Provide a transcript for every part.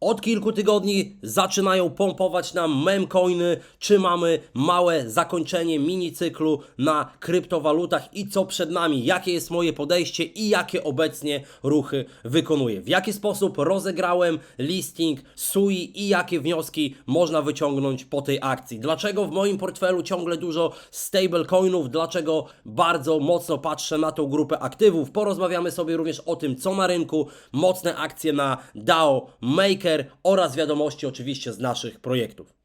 Od kilku tygodni zaczynają pompować nam memcoiny, czy mamy małe zakończenie mini cyklu na kryptowalutach i co przed nami, jakie jest moje podejście i jakie obecnie ruchy wykonuję. W jaki sposób rozegrałem listing SUI i jakie wnioski można wyciągnąć po tej akcji. Dlaczego w moim portfelu ciągle dużo stablecoinów, dlaczego bardzo mocno patrzę na tą grupę aktywów. Porozmawiamy sobie również o tym, co na rynku, mocne akcje na DAO Maker oraz wiadomości oczywiście z naszych projektów.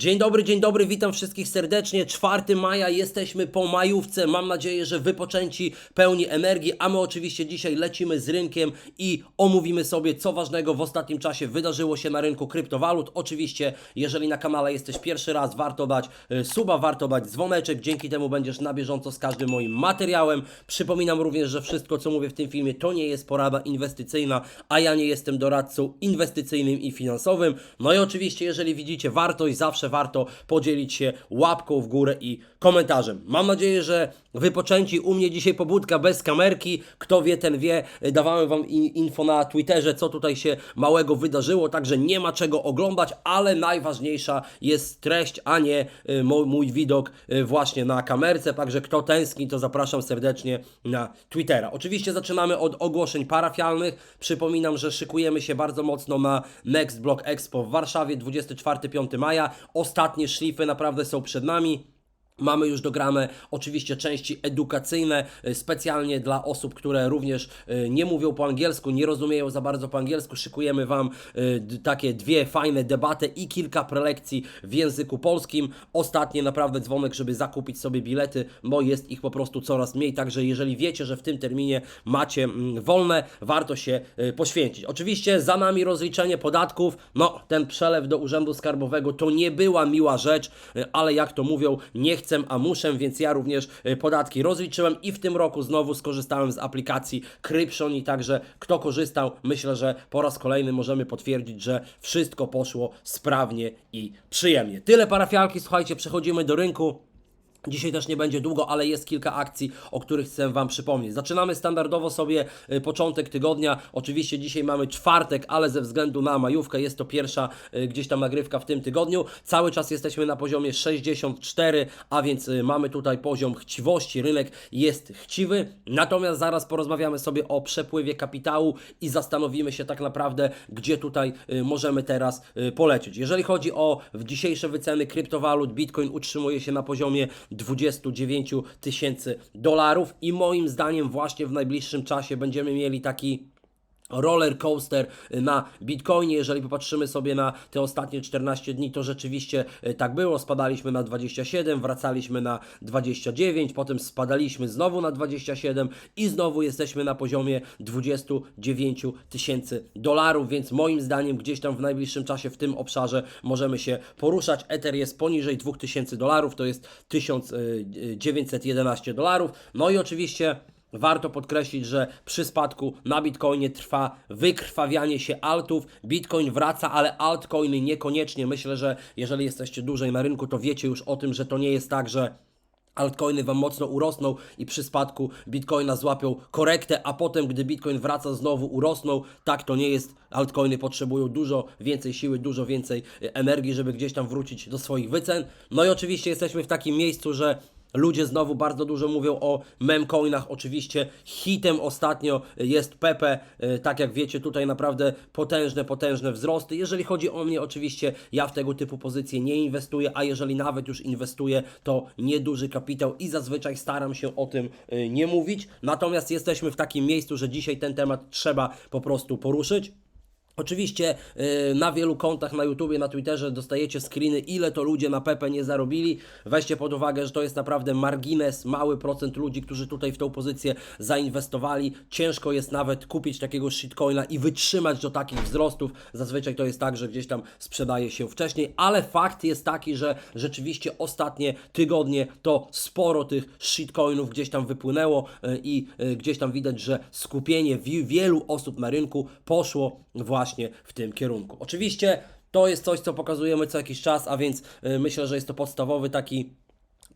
Dzień dobry, dzień dobry, witam wszystkich serdecznie. 4 maja, jesteśmy po majówce. Mam nadzieję, że wypoczęci, pełni energii, a my oczywiście dzisiaj lecimy z rynkiem i omówimy sobie, co ważnego w ostatnim czasie wydarzyło się na rynku kryptowalut. Oczywiście, jeżeli na kanale jesteś pierwszy raz, warto dać y, suba, warto dać dzwoneczek. Dzięki temu będziesz na bieżąco z każdym moim materiałem. Przypominam również, że wszystko, co mówię w tym filmie, to nie jest porada inwestycyjna, a ja nie jestem doradcą inwestycyjnym i finansowym. No i oczywiście, jeżeli widzicie wartość, zawsze warto podzielić się łapką w górę i komentarzem. Mam nadzieję, że wypoczęci u mnie dzisiaj pobudka bez kamerki. Kto wie, ten wie. Dawałem Wam info na Twitterze, co tutaj się małego wydarzyło, także nie ma czego oglądać, ale najważniejsza jest treść, a nie y, mój widok y, właśnie na kamerce. Także kto tęskni, to zapraszam serdecznie na Twittera. Oczywiście zaczynamy od ogłoszeń parafialnych. Przypominam, że szykujemy się bardzo mocno na Next Block Expo w Warszawie 24-5 maja. Ostatnie szlify naprawdę są przed nami. Mamy już dograne oczywiście części edukacyjne, y, specjalnie dla osób, które również y, nie mówią po angielsku, nie rozumieją za bardzo po angielsku. Szykujemy Wam y, takie dwie fajne debaty i kilka prelekcji w języku polskim. Ostatnie naprawdę dzwonek, żeby zakupić sobie bilety, bo jest ich po prostu coraz mniej. Także jeżeli wiecie, że w tym terminie macie mm, wolne, warto się poświęcić. Oczywiście za nami rozliczenie podatków. No, ten przelew do Urzędu Skarbowego to nie była miła rzecz, ale jak to mówią, nie chcę, a muszę, więc ja również y, podatki rozliczyłem i w tym roku znowu skorzystałem z aplikacji Krypszon i także kto korzystał, myślę, że po raz kolejny możemy potwierdzić, że wszystko poszło sprawnie i przyjemnie. Tyle parafialki, słuchajcie, przechodzimy do rynku. Dzisiaj też nie będzie długo, ale jest kilka akcji, o których chcę Wam przypomnieć. Zaczynamy standardowo sobie y, początek tygodnia. Oczywiście dzisiaj mamy czwartek, ale ze względu na majówkę jest to pierwsza y, gdzieś tam nagrywka w tym tygodniu. Cały czas jesteśmy na poziomie 64, a więc y, mamy tutaj poziom chciwości. Rynek jest chciwy. Natomiast zaraz porozmawiamy sobie o przepływie kapitału i zastanowimy się tak naprawdę, gdzie tutaj możemy teraz polecieć. Jeżeli chodzi o dzisiejsze wyceny kryptowalut, Bitcoin utrzymuje się na poziomie 29 tysięcy dolarów i moim zdaniem właśnie w najbliższym czasie będziemy mieli taki roller coaster na Bitcoinie. Jeżeli popatrzymy sobie na te ostatnie 14 dni, to rzeczywiście e, tak było. Spadaliśmy na 27, wracaliśmy na 29, potem spadaliśmy znowu na 27 i znowu jesteśmy na poziomie 29 tysięcy dolarów, więc moim zdaniem gdzieś tam w najbliższym czasie w tym obszarze możemy się poruszać. Ether jest poniżej 2000 dolarów, to jest 1911 dolarów. No i oczywiście Warto podkreślić, że przy spadku na Bitcoinie trwa wykrwawianie się altów. Bitcoin wraca, ale altcoiny niekoniecznie. Myślę, że jeżeli jesteście dłużej na rynku, to wiecie już o tym, że to nie jest tak, że altcoiny Wam mocno urosną i przy spadku Bitcoina złapią korektę, a potem, gdy Bitcoin wraca, znowu urosną. Tak to nie jest. Altcoiny potrzebują dużo więcej siły, dużo więcej e, energii, żeby gdzieś tam wrócić do swoich wycen. No i oczywiście jesteśmy w takim miejscu, że Ludzie znowu bardzo dużo mówią o memcoinach. Oczywiście hitem ostatnio jest Pepe. E, Tak jak wiecie, tutaj naprawdę potężne, potężne wzrosty. Jeżeli chodzi o mnie, oczywiście ja w tego typu pozycje nie inwestuję, a jeżeli nawet już inwestuję, to nieduży kapitał i zazwyczaj staram się o tym e, nie mówić. Natomiast jesteśmy w takim miejscu, że dzisiaj ten temat trzeba po prostu poruszyć. Oczywiście yy, na wielu kontach na YouTubie, na Twitterze dostajecie screeny, ile to ludzie na Pepe nie zarobili. Weźcie pod uwagę, że to jest naprawdę margines, mały procent ludzi, którzy tutaj w tą pozycję zainwestowali. Ciężko jest nawet kupić takiego shitcoina i wytrzymać do takich wzrostów. Zazwyczaj to jest tak, że gdzieś tam sprzedaje się wcześniej, ale fakt jest taki, że rzeczywiście ostatnie tygodnie to sporo tych shitcoinów gdzieś tam wypłynęło yy, i yy, gdzieś tam widać, że skupienie wi- wielu osób na rynku poszło właśnie w tym kierunku. Oczywiście to jest coś, co pokazujemy co jakiś czas, a więc y, myślę, że jest to podstawowy taki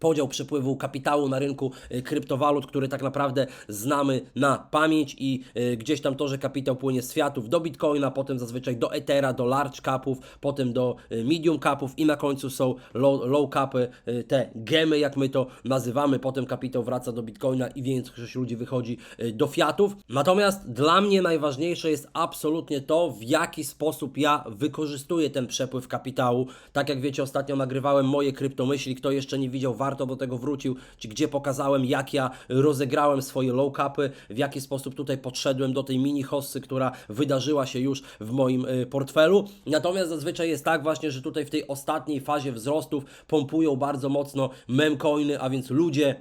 podział przepływu kapitału na rynku y, kryptowalut, który tak naprawdę znamy na pamięć i y, gdzieś tam to, że kapitał płynie z fiatów do bitcoina, potem zazwyczaj do ethera, do large capów, potem do y, medium capów i na końcu są low, low capy, te gemy jak my to nazywamy, potem kapitał wraca do bitcoina i większość ludzi wychodzi do fiatów. Natomiast dla mnie najważniejsze jest absolutnie to, w jaki sposób ja wykorzystuję ten przepływ kapitału. Tak jak wiecie, ostatnio nagrywałem moje kryptomyśli, kto jeszcze nie widział, warto do tego wrócił, czy gdzie pokazałem, jak ja rozegrałem swoje low capy, w jaki sposób tutaj podszedłem do tej mini hossy, która wydarzyła się już w moim y, portfelu. Natomiast zazwyczaj jest tak właśnie, że tutaj w tej ostatniej fazie wzrostów pompują bardzo mocno memcoiny, a więc ludzie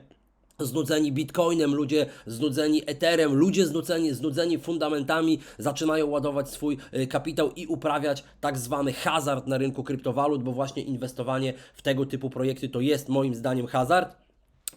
znudzeni bitcoinem, ludzie znudzeni etherem, ludzie znudzeni, znudzeni fundamentami zaczynają ładować swój y, kapitał i uprawiać tak zwany hazard na rynku kryptowalut, bo właśnie inwestowanie w tego typu projekty to jest moim zdaniem hazard.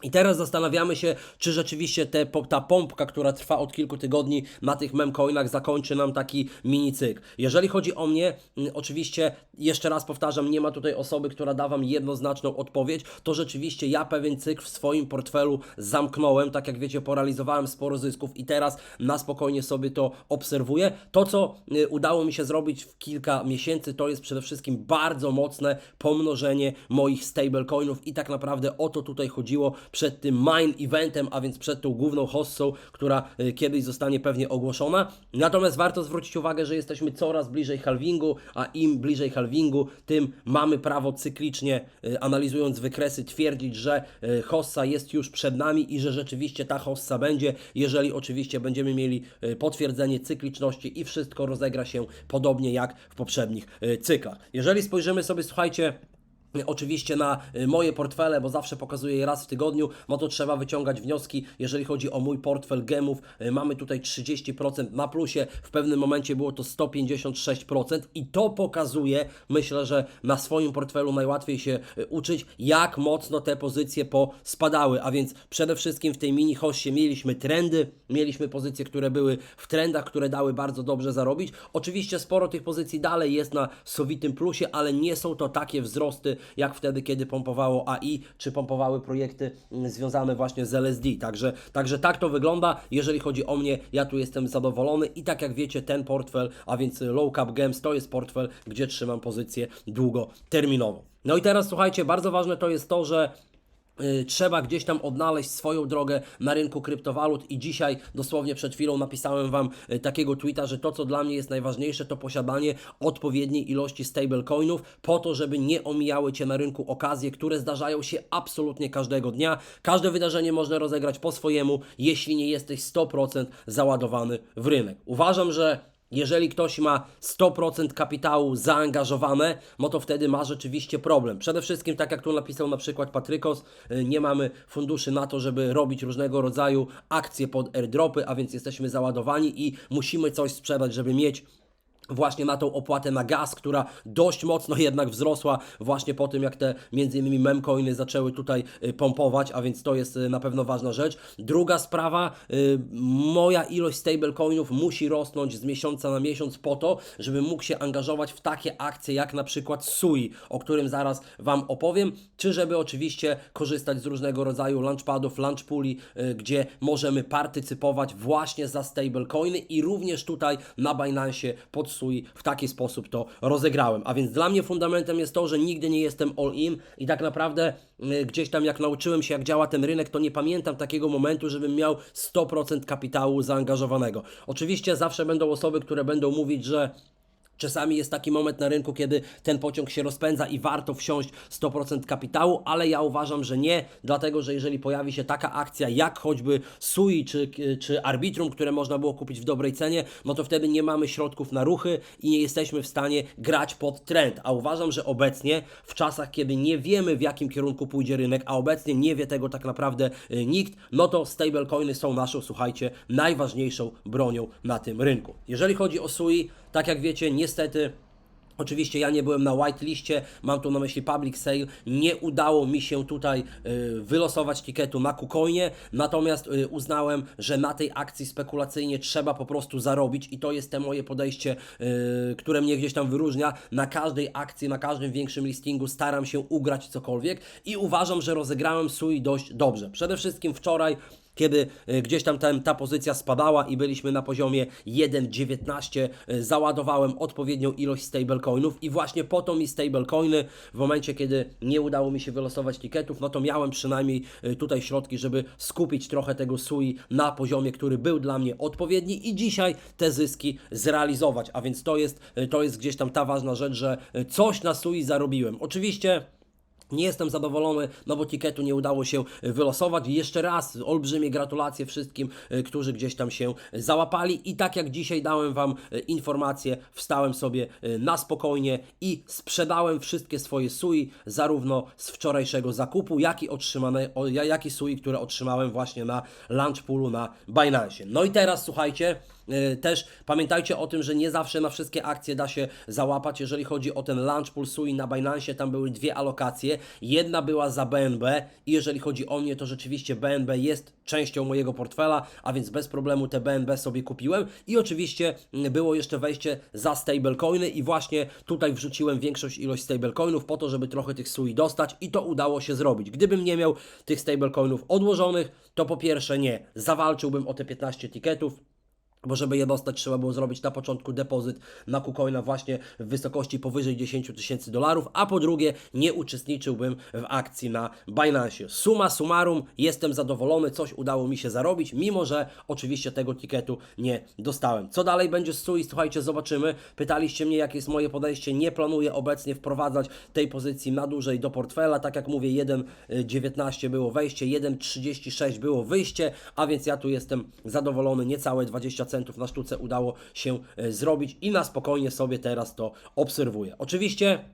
I teraz zastanawiamy się, czy rzeczywiście te, ta pompka, która trwa od kilku tygodni na tych memcoinach zakończy nam taki mini cykl. Jeżeli chodzi o mnie, mm, oczywiście jeszcze raz powtarzam, nie ma tutaj osoby, która da Wam jednoznaczną odpowiedź, to rzeczywiście ja pewien cykl w swoim portfelu zamknąłem, tak jak wiecie, poralizowałem sporo zysków i teraz na spokojnie sobie to obserwuję. To, co y, udało mi się zrobić w kilka miesięcy, to jest przede wszystkim bardzo mocne pomnożenie moich stablecoinów i tak naprawdę o to tutaj chodziło przed tym main eventem, a więc przed tą główną hossą, która y, kiedyś zostanie pewnie ogłoszona. Natomiast warto zwrócić uwagę, że jesteśmy coraz bliżej halvingu, a im bliżej halvingu, tym mamy prawo cyklicznie, y, analizując wykresy, twierdzić, że y, hossa jest już przed nami i że rzeczywiście ta hossa będzie, jeżeli oczywiście będziemy mieli potwierdzenie cykliczności i wszystko rozegra się podobnie jak w poprzednich cyklach. Jeżeli spojrzymy sobie, słuchajcie, Oczywiście na y, moje portfele, bo zawsze pokazuję je raz w tygodniu, no to trzeba wyciągać wnioski. Jeżeli chodzi o mój portfel gemów, y, mamy tutaj 30% na plusie, w pewnym momencie było to 156% i to pokazuje, myślę, że na swoim portfelu najłatwiej się uczyć, jak mocno te pozycje pospadały, a więc przede wszystkim w tej mini hoście mieliśmy trendy, mieliśmy pozycje, które były w trendach, które dały bardzo dobrze zarobić. Oczywiście sporo tych pozycji dalej jest na sowitym plusie, ale nie są to takie wzrosty, jak wtedy, kiedy pompowało AI, czy pompowały projekty mm, związane właśnie z LSD. Także, także tak to wygląda. Jeżeli chodzi o mnie, ja tu jestem zadowolony i tak jak wiecie, ten portfel, a więc Low Cap Games, to jest portfel, gdzie trzymam pozycję długoterminową. No i teraz słuchajcie, bardzo ważne to jest to, że Trzeba gdzieś tam odnaleźć swoją drogę na rynku kryptowalut i dzisiaj dosłownie przed chwilą napisałem Wam y, takiego tweeta, że to co dla mnie jest najważniejsze to posiadanie odpowiedniej ilości stablecoinów po to, żeby nie omijały Cię na rynku okazje, które zdarzają się absolutnie każdego dnia. Każde wydarzenie można rozegrać po swojemu, jeśli nie jesteś 100% załadowany w rynek. Uważam, że jeżeli ktoś ma 100% kapitału zaangażowane, no to wtedy ma rzeczywiście problem. Przede wszystkim, tak jak tu napisał na przykład Patrykos, y, nie mamy funduszy na to, żeby robić różnego rodzaju akcje pod airdropy, a więc jesteśmy załadowani i musimy coś sprzedać, żeby mieć właśnie na tą opłatę na gaz, która dość mocno jednak wzrosła właśnie po tym, jak te między innymi memcoiny zaczęły tutaj y, pompować, a więc to jest y, na pewno ważna rzecz. Druga sprawa, y, moja ilość stablecoinów musi rosnąć z miesiąca na miesiąc po to, żebym mógł się angażować w takie akcje jak na przykład SUI, o którym zaraz Wam opowiem, czy żeby oczywiście korzystać z różnego rodzaju launchpadów, launchpooli, y, gdzie możemy partycypować właśnie za stablecoiny i również tutaj na Binance pod SUI w taki sposób to rozegrałem. A więc dla mnie fundamentem jest to, że nigdy nie jestem all in i tak naprawdę y, gdzieś tam jak nauczyłem się jak działa ten rynek, to nie pamiętam takiego momentu, żebym miał 100% kapitału zaangażowanego. Oczywiście zawsze będą osoby, które będą mówić, że Czasami jest taki moment na rynku, kiedy ten pociąg się rozpędza i warto wsiąść 100% kapitału, ale ja uważam, że nie, dlatego że jeżeli pojawi się taka akcja jak choćby SUI czy, czy Arbitrum, które można było kupić w dobrej cenie, no to wtedy nie mamy środków na ruchy i nie jesteśmy w stanie grać pod trend. A uważam, że obecnie w czasach, kiedy nie wiemy w jakim kierunku pójdzie rynek, a obecnie nie wie tego tak naprawdę y, nikt, no to stablecoiny są naszą, słuchajcie, najważniejszą bronią na tym rynku. Jeżeli chodzi o SUI, tak jak wiecie, niestety Oczywiście ja nie byłem na whiteliście, mam tu na myśli public sale, nie udało mi się tutaj y, wylosować tiketu na Kucoinie, natomiast y, uznałem, że na tej akcji spekulacyjnie trzeba po prostu zarobić i to jest te moje podejście, y, które mnie gdzieś tam wyróżnia. Na każdej akcji, na każdym większym listingu staram się ugrać cokolwiek i uważam, że rozegrałem SUI dość dobrze. Przede wszystkim wczoraj kiedy y, gdzieś tam ta, ta pozycja spadała i byliśmy na poziomie 1,19, y, załadowałem odpowiednią ilość stablecoinów i właśnie po to mi stablecoiny w momencie, kiedy nie udało mi się wylosować tiketów, no to miałem przynajmniej y, tutaj środki, żeby skupić trochę tego SUI na poziomie, który był dla mnie odpowiedni i dzisiaj te zyski zrealizować, a więc to jest, to jest gdzieś tam ta ważna rzecz, że coś na SUI zarobiłem. Oczywiście nie jestem zadowolony, no bo tiketu nie udało się wylosować. Jeszcze raz olbrzymie gratulacje wszystkim, y, którzy gdzieś tam się załapali. I tak jak dzisiaj dałem Wam y, informację, wstałem sobie na spokojnie i sprzedałem wszystkie swoje sui, zarówno z wczorajszego zakupu, jak i, otrzymane, jak i sui, które otrzymałem właśnie na Launch Poolu na Binance. No i teraz słuchajcie. Y, Też pamiętajcie o tym, że nie zawsze na wszystkie akcje da się załapać. Jeżeli chodzi o ten Launch Pool Sui na Binance, tam były dwie alokacje. Jedna była za BNB i jeżeli chodzi o mnie, to rzeczywiście BNB jest częścią mojego portfela, a więc bez problemu te BNB sobie kupiłem. I oczywiście mm, było jeszcze wejście za stablecoiny i właśnie tutaj wrzuciłem większość ilość stablecoinów po to, żeby trochę tych SUI dostać i to udało się zrobić. Gdybym nie miał tych stablecoinów odłożonych, to po pierwsze nie, zawalczyłbym o te 15 tiketów, bo żeby je dostać, trzeba było zrobić na początku depozyt na KuCoina właśnie w wysokości powyżej 10 tysięcy dolarów, a po drugie nie uczestniczyłbym w akcji na Binance. Suma summarum, jestem zadowolony, coś udało mi się zarobić, mimo że oczywiście tego tiketu nie dostałem. Co dalej będzie z SUI? Słuchajcie, zobaczymy. Pytaliście mnie, jakie jest moje podejście. Nie planuję obecnie wprowadzać tej pozycji na dłużej do portfela. Tak jak mówię, 1,19 było wejście, 1,36 było wyjście, a więc ja tu jestem zadowolony, niecałe 20 centów na sztuce udało się e, zrobić i na spokojnie sobie teraz to obserwuję. Oczywiście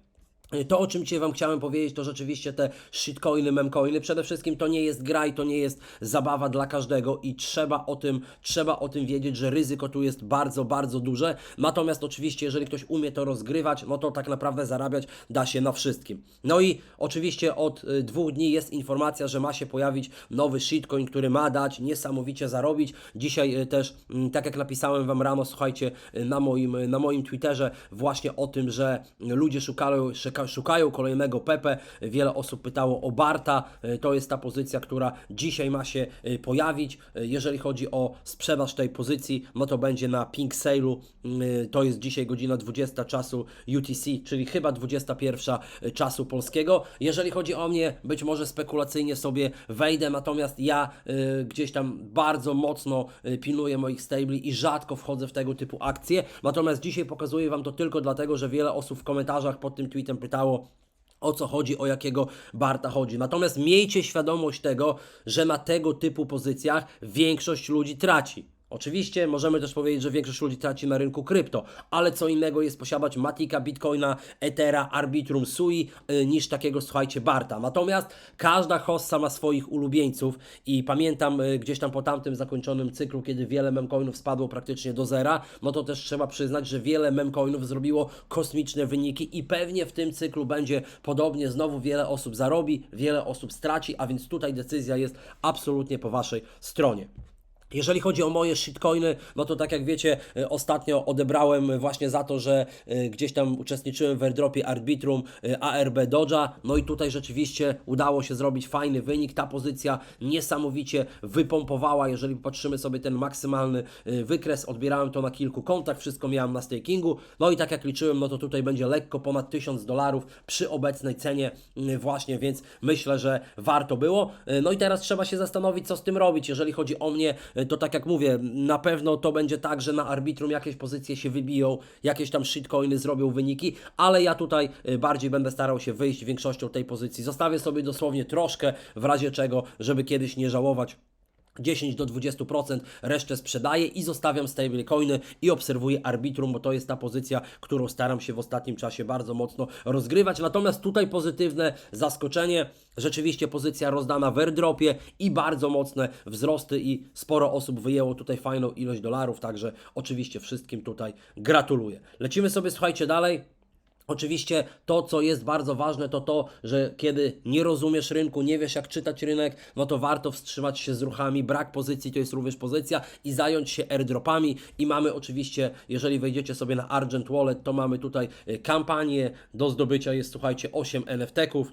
to, o czym dzisiaj Wam chciałem powiedzieć, to rzeczywiście te shitcoiny, memcoiny. Przede wszystkim to nie jest gra i to nie jest zabawa dla każdego i trzeba o tym, trzeba o tym wiedzieć, że ryzyko tu jest bardzo, bardzo duże. Natomiast oczywiście, jeżeli ktoś umie to rozgrywać, no to tak naprawdę zarabiać da się na wszystkim. No i oczywiście od y, dwóch dni jest informacja, że ma się pojawić nowy shitcoin, który ma dać niesamowicie zarobić. Dzisiaj y, też, mm, tak jak napisałem Wam rano, słuchajcie, y, na moim, na moim Twitterze właśnie o tym, że ludzie szukają, szuka, szukają kolejnego Pepe. Wiele osób pytało o Barta. Y, To jest ta pozycja, która dzisiaj ma się y, pojawić. Y, Jeżeli chodzi o sprzedaż tej pozycji, no to będzie na Pink Sale'u. Y, To jest dzisiaj godzina 20 czasu UTC, czyli chyba 21 czasu polskiego. Jeżeli chodzi o mnie, być może spekulacyjnie sobie wejdę, natomiast ja gdzieś tam bardzo mocno pilnuję moich stabli i rzadko wchodzę w tego typu akcje. Natomiast dzisiaj pokazuję Wam to tylko dlatego, że wiele osób w komentarzach pod tym tweetem pytało, o co chodzi, o jakiego Barta chodzi. Natomiast miejcie świadomość tego, że na tego typu pozycjach większość ludzi traci. Oczywiście możemy też powiedzieć, że większość ludzi traci na rynku krypto, ale co innego jest posiadać Matika, Bitcoina, Ethera, Arbitrum, Sui y, niż takiego, słuchajcie, Barta. Natomiast każda hossa ma swoich ulubieńców i pamiętam y, gdzieś tam po tamtym zakończonym cyklu, kiedy wiele memcoinów spadło praktycznie do zera, no to też trzeba przyznać, że wiele memcoinów zrobiło kosmiczne wyniki i pewnie w tym cyklu będzie podobnie. Znowu wiele osób zarobi, wiele osób straci, a więc tutaj decyzja jest absolutnie po Waszej stronie. Jeżeli chodzi o moje shitcoiny, no to tak jak wiecie, y, ostatnio odebrałem właśnie za to, że y, gdzieś tam uczestniczyłem w airdropie Arbitrum y, ARB Dodge'a, no i tutaj rzeczywiście udało się zrobić fajny wynik. Ta pozycja niesamowicie wypompowała, jeżeli patrzymy sobie ten maksymalny wykres, odbierałem to na kilku kontach, wszystko miałem na stakingu, no i tak jak liczyłem, no to tutaj będzie lekko ponad 1000 dolarów przy obecnej cenie właśnie, więc myślę, że warto było. No i teraz trzeba się zastanowić, co z tym robić. Jeżeli chodzi o mnie, to tak jak mówię, na pewno to będzie tak, że na arbitrum jakieś pozycje się wybiją, jakieś tam shitcoiny zrobią wyniki, ale ja tutaj y, bardziej będę starał się wyjść większością tej pozycji. Zostawię sobie dosłownie troszkę, w razie czego, żeby kiedyś nie żałować. 10 do 20%, resztę sprzedaję i zostawiam stablecoiny i obserwuję arbitrum, bo to jest ta pozycja, którą staram się w ostatnim czasie bardzo mocno rozgrywać. Natomiast tutaj pozytywne zaskoczenie, rzeczywiście pozycja rozdana w airdropie i bardzo mocne wzrosty i sporo osób wyjęło tutaj fajną ilość dolarów, także oczywiście wszystkim tutaj gratuluję. Lecimy sobie, słuchajcie, dalej. Oczywiście to, co jest bardzo ważne, to to, że kiedy nie rozumiesz rynku, nie wiesz jak czytać rynek, no to warto wstrzymać się z ruchami. Brak pozycji to jest również pozycja i zająć się airdropami. I mamy oczywiście, jeżeli wejdziecie sobie na Argent Wallet, to mamy tutaj y, kampanię do zdobycia. Jest słuchajcie 8 NFT-ków.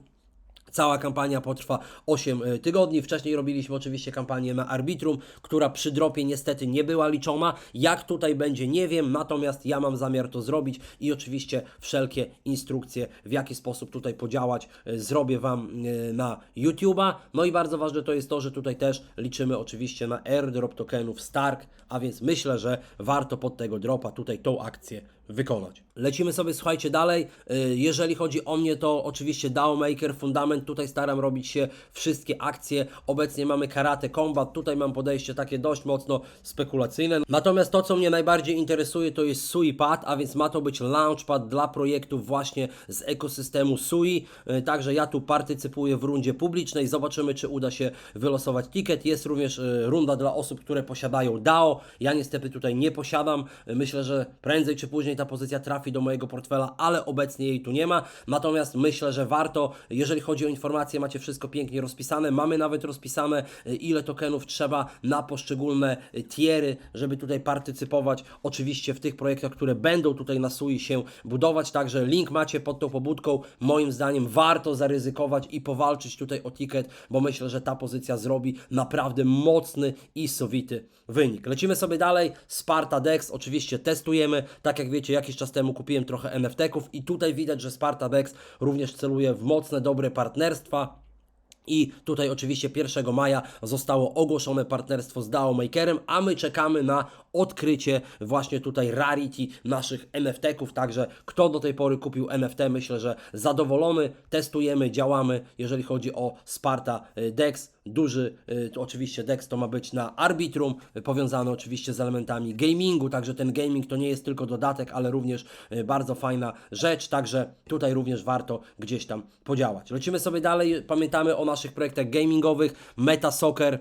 Cała kampania potrwa 8 y, tygodni. Wcześniej robiliśmy oczywiście kampanię na Arbitrum, która przy dropie niestety nie była liczona. Jak tutaj będzie, nie wiem, natomiast ja mam zamiar to zrobić i oczywiście wszelkie instrukcje, w jaki sposób tutaj podziałać, y, zrobię Wam y, na YouTube'a. No i bardzo ważne to jest to, że tutaj też liczymy oczywiście na airdrop tokenów Stark, a więc myślę, że warto pod tego dropa tutaj tą akcję wykonać. Lecimy sobie, słuchajcie, dalej. Y, Jeżeli chodzi o mnie, to oczywiście DAO Maker, Fundament, tutaj staram robić się wszystkie akcje. Obecnie mamy Karate Combat, tutaj mam podejście takie dość mocno spekulacyjne. Natomiast to, co mnie najbardziej interesuje, to jest SUIPad, a więc ma to być launchpad dla projektów właśnie z ekosystemu SUI. Y, Także ja tu partycypuję w rundzie publicznej. Zobaczymy, czy uda się wylosować ticket. Jest również y, runda dla osób, które posiadają DAO. Ja niestety tutaj nie posiadam. Myślę, że prędzej czy później ta pozycja trafi do mojego portfela, ale obecnie jej tu nie ma. Natomiast myślę, że warto, jeżeli chodzi o informacje, macie wszystko pięknie rozpisane. Mamy nawet rozpisane, y, ile tokenów trzeba na poszczególne y, tiery, żeby tutaj partycypować. Oczywiście w tych projektach, które będą tutaj na SUI się budować. Także link macie pod tą pobudką. Moim zdaniem warto zaryzykować i powalczyć tutaj o ticket, bo myślę, że ta pozycja zrobi naprawdę mocny i sowity wynik. Lecimy sobie dalej. Sparta Dex, oczywiście testujemy. Tak jak wiecie, jakiś czas temu kupiłem trochę NFT-ków i tutaj widać, że Sparta Dex również celuje w mocne, dobre partnerstwa. I tutaj oczywiście 1 maja zostało ogłoszone partnerstwo z DAO Makerem, a my czekamy na odkrycie właśnie tutaj rarity naszych NFT-ków. Także kto do tej pory kupił NFT, myślę, że zadowolony. Testujemy, działamy, jeżeli chodzi o Sparta y, Dex. Duży y, to oczywiście Dex to ma być na Arbitrum, y, powiązany oczywiście z elementami gamingu, także ten gaming to nie jest tylko dodatek, ale również bardzo fajna rzecz, także tutaj również warto gdzieś tam podziałać. Lecimy sobie dalej, pamiętamy o naszych projektach gamingowych, Meta Soccer,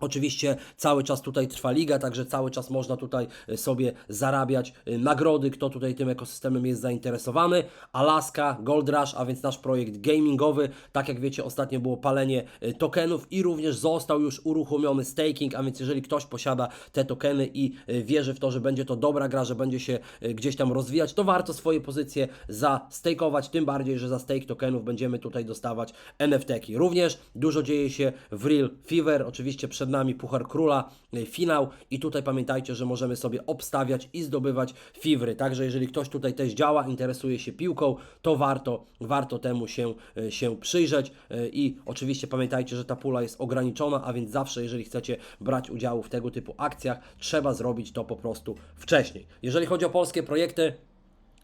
Oczywiście cały czas tutaj trwa liga, także cały czas można tutaj y, sobie zarabiać y, nagrody, kto tutaj tym ekosystemem jest zainteresowany. Alaska, Gold Rush, a więc nasz projekt gamingowy. Tak jak wiecie, ostatnio było palenie y, tokenów i również został już uruchomiony staking, a więc jeżeli ktoś posiada te tokeny i wierzy w to, że będzie to dobra gra, że będzie się gdzieś tam rozwijać, to warto swoje pozycje zastakeować, tym bardziej, że za stake tokenów będziemy tutaj dostawać NFT-ki. Również dużo dzieje się w Real Fever, oczywiście przed nami Puchar Króla, y, finał. I tutaj pamiętajcie, że możemy sobie obstawiać i zdobywać fivry, także jeżeli ktoś tutaj też działa, interesuje się piłką, to warto, warto temu się, y, się przyjrzeć. Y, i oczywiście pamiętajcie, że ta pula jest ograniczona, a więc zawsze jeżeli chcecie brać udział w tego typu akcjach, trzeba zrobić to po prostu wcześniej. Jeżeli chodzi o polskie projekty,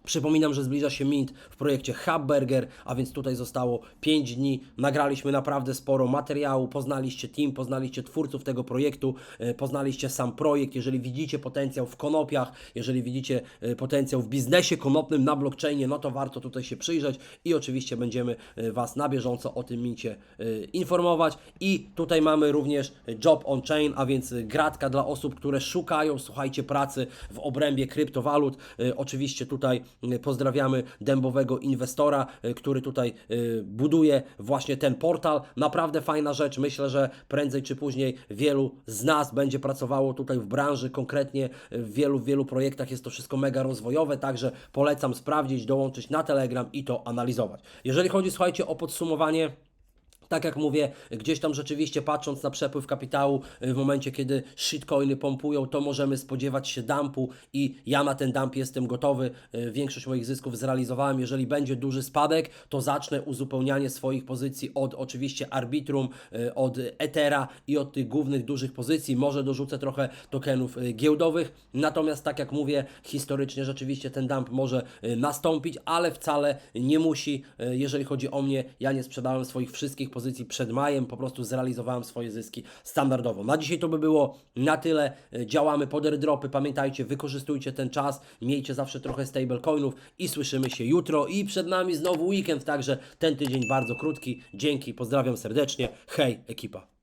Przypominam, że zbliża się Mint w projekcie Hubburger, a więc tutaj zostało 5 dni. Nagraliśmy naprawdę sporo materiału, poznaliście team, poznaliście twórców tego projektu, e, poznaliście sam projekt. Jeżeli widzicie potencjał w konopiach, jeżeli widzicie e, potencjał w biznesie konopnym na blockchainie, no to warto tutaj się przyjrzeć i oczywiście będziemy e, Was na bieżąco o tym Mincie informować. I tutaj mamy również Job on Chain, a więc gratka dla osób, które szukają, słuchajcie, pracy w obrębie kryptowalut. Oczywiście tutaj pozdrawiamy dębowego inwestora, e, który tutaj e, buduje właśnie ten portal. Naprawdę fajna rzecz. Myślę, że prędzej czy później wielu z nas będzie pracowało tutaj w branży, konkretnie w wielu, wielu projektach jest to wszystko mega rozwojowe, także polecam sprawdzić, dołączyć na Telegram i to analizować. Jeżeli chodzi, słuchajcie, o podsumowanie Tak jak mówię, gdzieś tam rzeczywiście patrząc na przepływ kapitału, y, w momencie kiedy shitcoiny pompują, to możemy spodziewać się dumpu i ja na ten dump jestem gotowy. Y, Większość moich zysków zrealizowałem. Jeżeli będzie duży spadek, to zacznę uzupełnianie swoich pozycji od oczywiście Arbitrum, y, od Ethera i od tych głównych dużych pozycji. Może dorzucę trochę tokenów giełdowych. Natomiast tak jak mówię, historycznie rzeczywiście ten dump może nastąpić, ale wcale nie musi. Jeżeli chodzi o mnie, ja nie sprzedałem swoich wszystkich pozycji przed majem, po prostu zrealizowałem swoje zyski standardowo. Na dzisiaj to by było na tyle. Y, Działamy pod airdropy. Pamiętajcie, wykorzystujcie ten czas, miejcie zawsze trochę stablecoinów i słyszymy się jutro. I przed nami znowu weekend, także ten tydzień bardzo krótki. Dzięki, pozdrawiam serdecznie. Hej, ekipa.